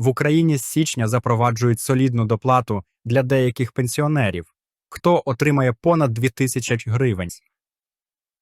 В Україні з січня запроваджують солідну доплату для деяких пенсіонерів, хто отримає понад 2000 гривень.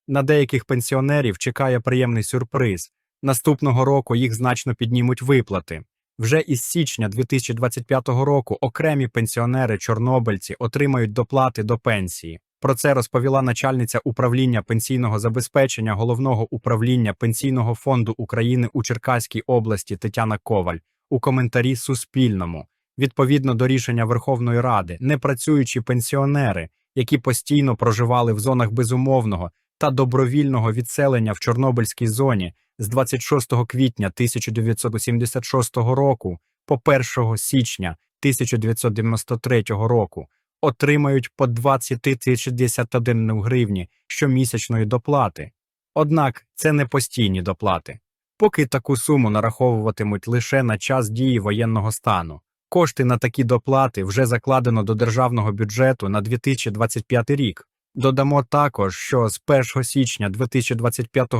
На деяких пенсіонерів чекає приємний сюрприз. Наступного року їх значно піднімуть виплати. Вже із січня 2025 року окремі пенсіонери-чорнобильці отримають доплати до пенсії. Про це розповіла начальниця управління пенсійного забезпечення головного управління Пенсійного фонду України у Черкаській області Тетяна Коваль у коментарі Суспільному. Відповідно до рішення Верховної Ради, непрацюючі пенсіонери, які постійно проживали в зонах безумовного та добровільного відселення в Чорнобильській зоні з 26 квітня 1976 року по 1 січня 1993 року отримають по 20 61 гривні щомісячної доплати. Однак це не постійні доплати. Поки таку суму нараховуватимуть лише на час дії воєнного стану. Кошти на такі доплати вже закладено до державного бюджету на 2025 рік. Додамо також, що з 1 січня 2025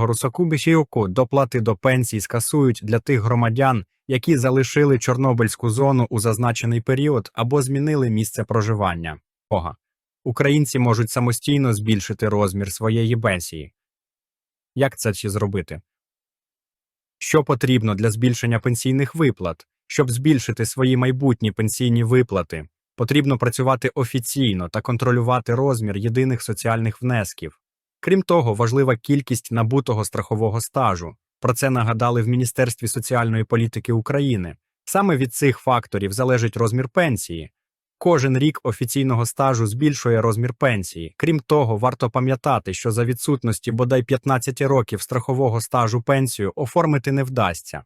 року доплати до пенсій скасують для тих громадян, які залишили Чорнобильську зону у зазначений період або змінили місце проживання. Ога. Українці можуть самостійно збільшити розмір своєї пенсії. Як це ще зробити? Що потрібно для збільшення пенсійних виплат? Щоб збільшити свої майбутні пенсійні виплати, потрібно працювати офіційно та контролювати розмір єдиних соціальних внесків. Крім того, важлива кількість набутого страхового стажу. Про це нагадали в Міністерстві соціальної політики України. Саме від цих факторів залежить розмір пенсії. Кожен рік офіційного стажу збільшує розмір пенсії. Крім того, варто пам'ятати, що за відсутності бодай 15 років страхового стажу пенсію оформити не вдасться.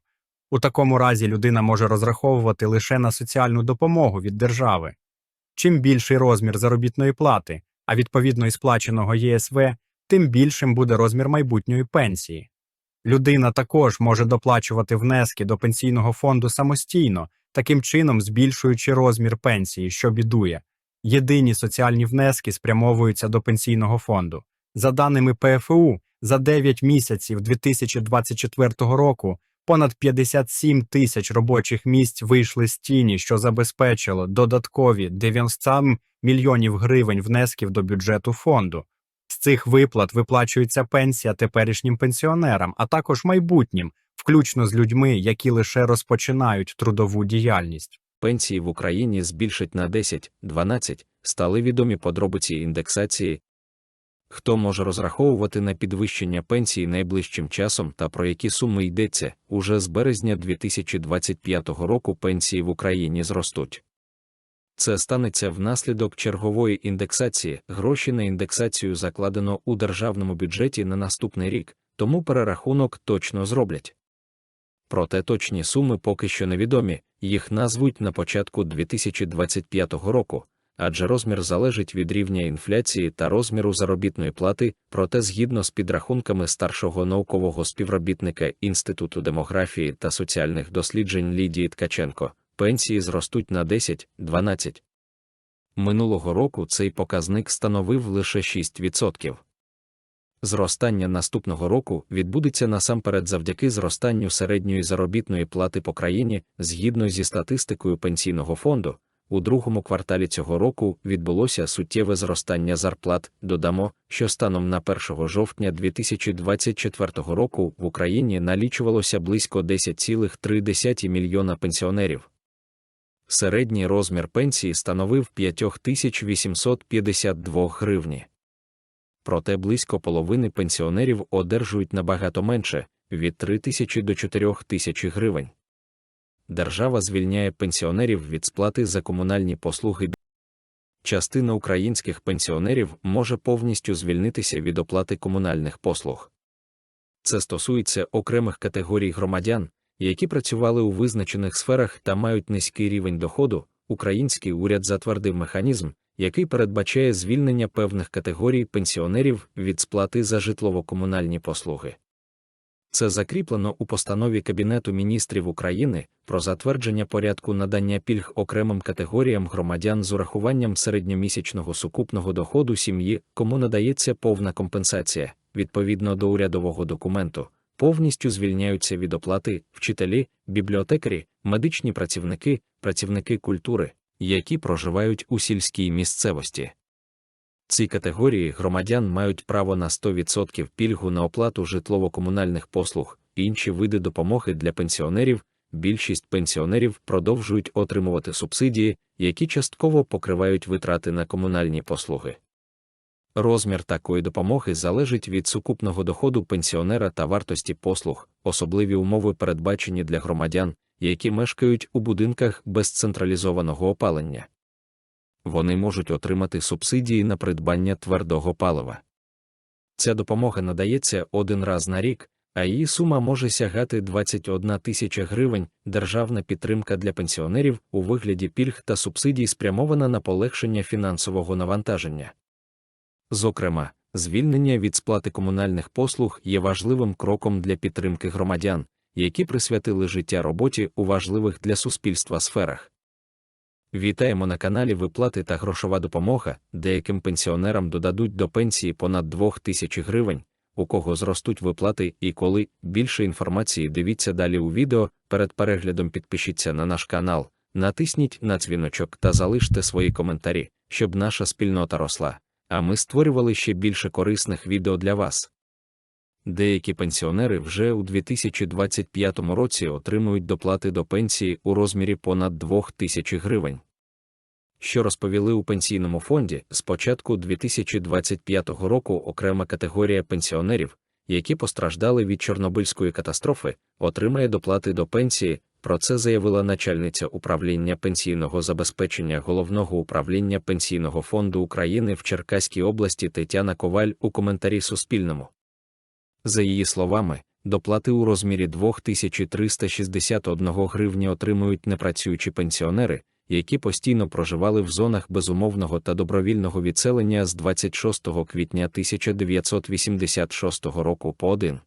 У такому разі людина може розраховувати лише на соціальну допомогу від держави. Чим більший розмір заробітної плати, а відповідно і сплаченого ЄСВ, тим більшим буде розмір майбутньої пенсії. Людина також може доплачувати внески до пенсійного фонду самостійно, таким чином збільшуючи розмір пенсії, що бідує. Єдині соціальні внески спрямовуються до пенсійного фонду. За даними ПФУ, за 9 місяців 2024 року понад 57 тисяч робочих місць вийшли з тіні, що забезпечило додаткові 90 мільйонів гривень внесків до бюджету фонду. З цих виплат виплачується пенсія теперішнім пенсіонерам, а також майбутнім, включно з людьми, які лише розпочинають трудову діяльність. Пенсії в Україні збільшать на 10-12, стали відомі подробиці індексації. Хто може розраховувати на підвищення пенсії найближчим часом та про які суми йдеться, уже з березня 2025 року пенсії в Україні зростуть. Це станеться внаслідок чергової індексації. Гроші на індексацію закладено у державному бюджеті на наступний рік, тому перерахунок точно зроблять. Проте точні суми поки що невідомі, їх назвуть на початку 2025 року, адже розмір залежить від рівня інфляції та розміру заробітної плати, проте згідно з підрахунками старшого наукового співробітника Інституту демографії та соціальних досліджень Лідії Ткаченко, пенсії зростуть на 10-12. Минулого року цей показник становив лише 6%. Зростання наступного року відбудеться насамперед завдяки зростанню середньої заробітної плати по країні згідно зі статистикою пенсійного фонду. У другому кварталі цього року відбулося суттєве зростання зарплат. Додамо, що станом на 1 жовтня 2024 року в Україні налічувалося близько 10,3 мільйона пенсіонерів. Середній розмір пенсії становив 5852 гривні. Проте близько половини пенсіонерів одержують набагато менше від 3 тисячі до 4 тисяч гривень. Держава звільняє пенсіонерів від сплати за комунальні послуги. Частина українських пенсіонерів може повністю звільнитися від оплати комунальних послуг. Це стосується окремих категорій громадян, які працювали у визначених сферах та мають низький рівень доходу. Український уряд затвердив механізм, який передбачає звільнення певних категорій пенсіонерів від сплати за житлово-комунальні послуги. Це закріплено у постанові Кабінету міністрів України про затвердження порядку надання пільг окремим категоріям громадян з урахуванням середньомісячного сукупного доходу сім'ї, кому надається повна компенсація, відповідно до урядового документу. повністю звільняються від оплати вчителі, бібліотекарі, медичні працівники, працівники культури, які проживають у сільській місцевості. Ці категорії громадян мають право на 100% пільгу на оплату житлово-комунальних послуг, інші види допомоги для пенсіонерів. Більшість пенсіонерів продовжують отримувати субсидії, які частково покривають витрати на комунальні послуги. Розмір такої допомоги залежить від сукупного доходу пенсіонера та вартості послуг, особливі умови передбачені для громадян, які мешкають у будинках без централізованого опалення. Вони можуть отримати субсидії на придбання твердого палива. Ця допомога надається один раз на рік, а її сума може сягати 21 тисяча гривень. Державна підтримка для пенсіонерів у вигляді пільг та субсидій спрямована на полегшення фінансового навантаження. Зокрема, звільнення від сплати комунальних послуг є важливим кроком для підтримки громадян, які присвятили життя роботі у важливих для суспільства сферах. Вітаємо на каналі Виплати та грошова допомога. Деяким пенсіонерам додадуть до пенсії понад 2 тисяч гривень, у кого зростуть виплати і коли. Більше інформації дивіться далі у відео. Перед переглядом підпишіться на наш канал, натисніть на дзвіночок та залиште свої коментарі, щоб наша спільнота росла, а ми створювали ще більше корисних відео для вас. Деякі пенсіонери вже у 2025 році отримують доплати до пенсії у розмірі понад 2 тисяч гривень. Що розповіли у пенсійному фонді, з початку 2025 року окрема категорія пенсіонерів, які постраждали від Чорнобильської катастрофи, отримає доплати до пенсії. Про це заявила начальниця управління пенсійного забезпечення головного управління Пенсійного фонду України в Черкаській області Тетяна Коваль у коментарі Суспільному. За її словами, доплати у розмірі 2361 гривні отримують непрацюючі пенсіонери, які постійно проживали в зонах безумовного та добровільного відселення з 26 квітня 1986 року по 1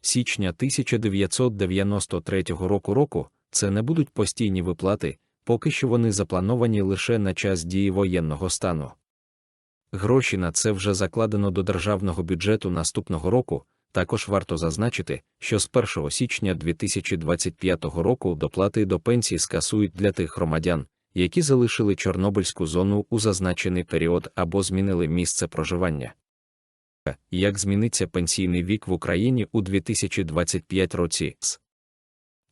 січня 1993 року року це не будуть постійні виплати, поки що вони заплановані лише на час дії воєнного стану. Гроші на це вже закладено до державного бюджету наступного року. Також варто зазначити, що з 1 січня 2025 року доплати до пенсії скасують для тих громадян, які залишили Чорнобильську зону у зазначений період або змінили місце проживання. Як зміниться пенсійний вік в Україні у 2025 році?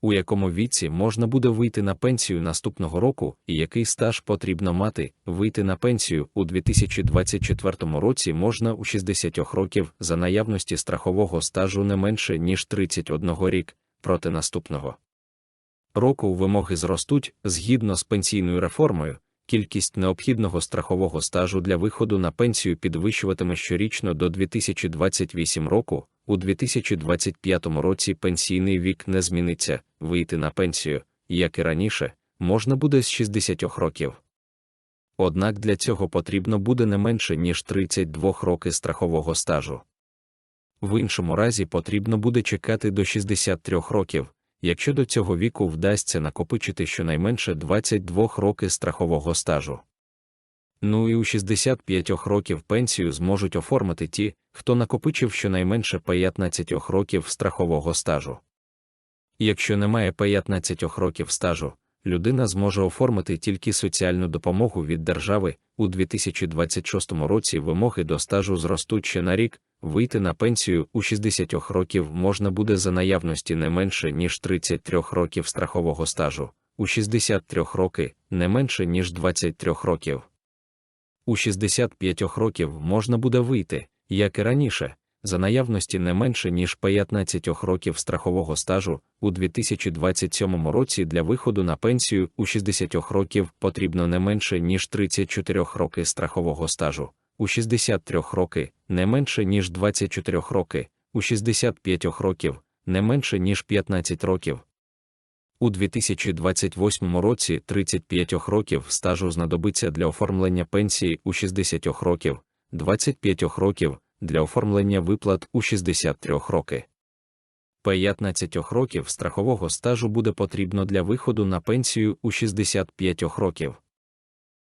У якому віці можна буде вийти на пенсію наступного року, і який стаж потрібно мати, вийти на пенсію у 2024 році можна у 60 років за наявності страхового стажу не менше, ніж 31 рік, проти наступного року вимоги зростуть згідно з пенсійною реформою. Кількість необхідного страхового стажу для виходу на пенсію підвищуватиме щорічно до 2028 року. У 2025 році пенсійний вік не зміниться, вийти на пенсію, як і раніше, можна буде з 60 років. Однак для цього потрібно буде не менше, ніж 32 роки страхового стажу. В іншому разі потрібно буде чекати до 63 років, якщо до цього віку вдасться накопичити щонайменше 22 роки страхового стажу. Ну і у 65 років пенсію зможуть оформити ті, хто накопичив щонайменше 15 років страхового стажу. Якщо немає 15 років стажу, людина зможе оформити тільки соціальну допомогу від держави. У 2026 році вимоги до стажу зростуть ще на рік, вийти на пенсію у 60 років можна буде за наявності не менше, ніж 33 років страхового стажу, у 63 роки не менше, ніж 23 років. У 65 років можна буде вийти, як і раніше, за наявності не менше, ніж 15 років страхового стажу, у 2027 році для виходу на пенсію у 60 років потрібно не менше, ніж 34 роки страхового стажу, у 63 роки не менше, ніж 24 роки, у 65 років не менше, ніж 15 років. У 2028 році 35 років стажу знадобиться для оформлення пенсії у 60 років, 25 років для оформлення виплат у 63 роки. 15 років страхового стажу буде потрібно для виходу на пенсію у 65 років.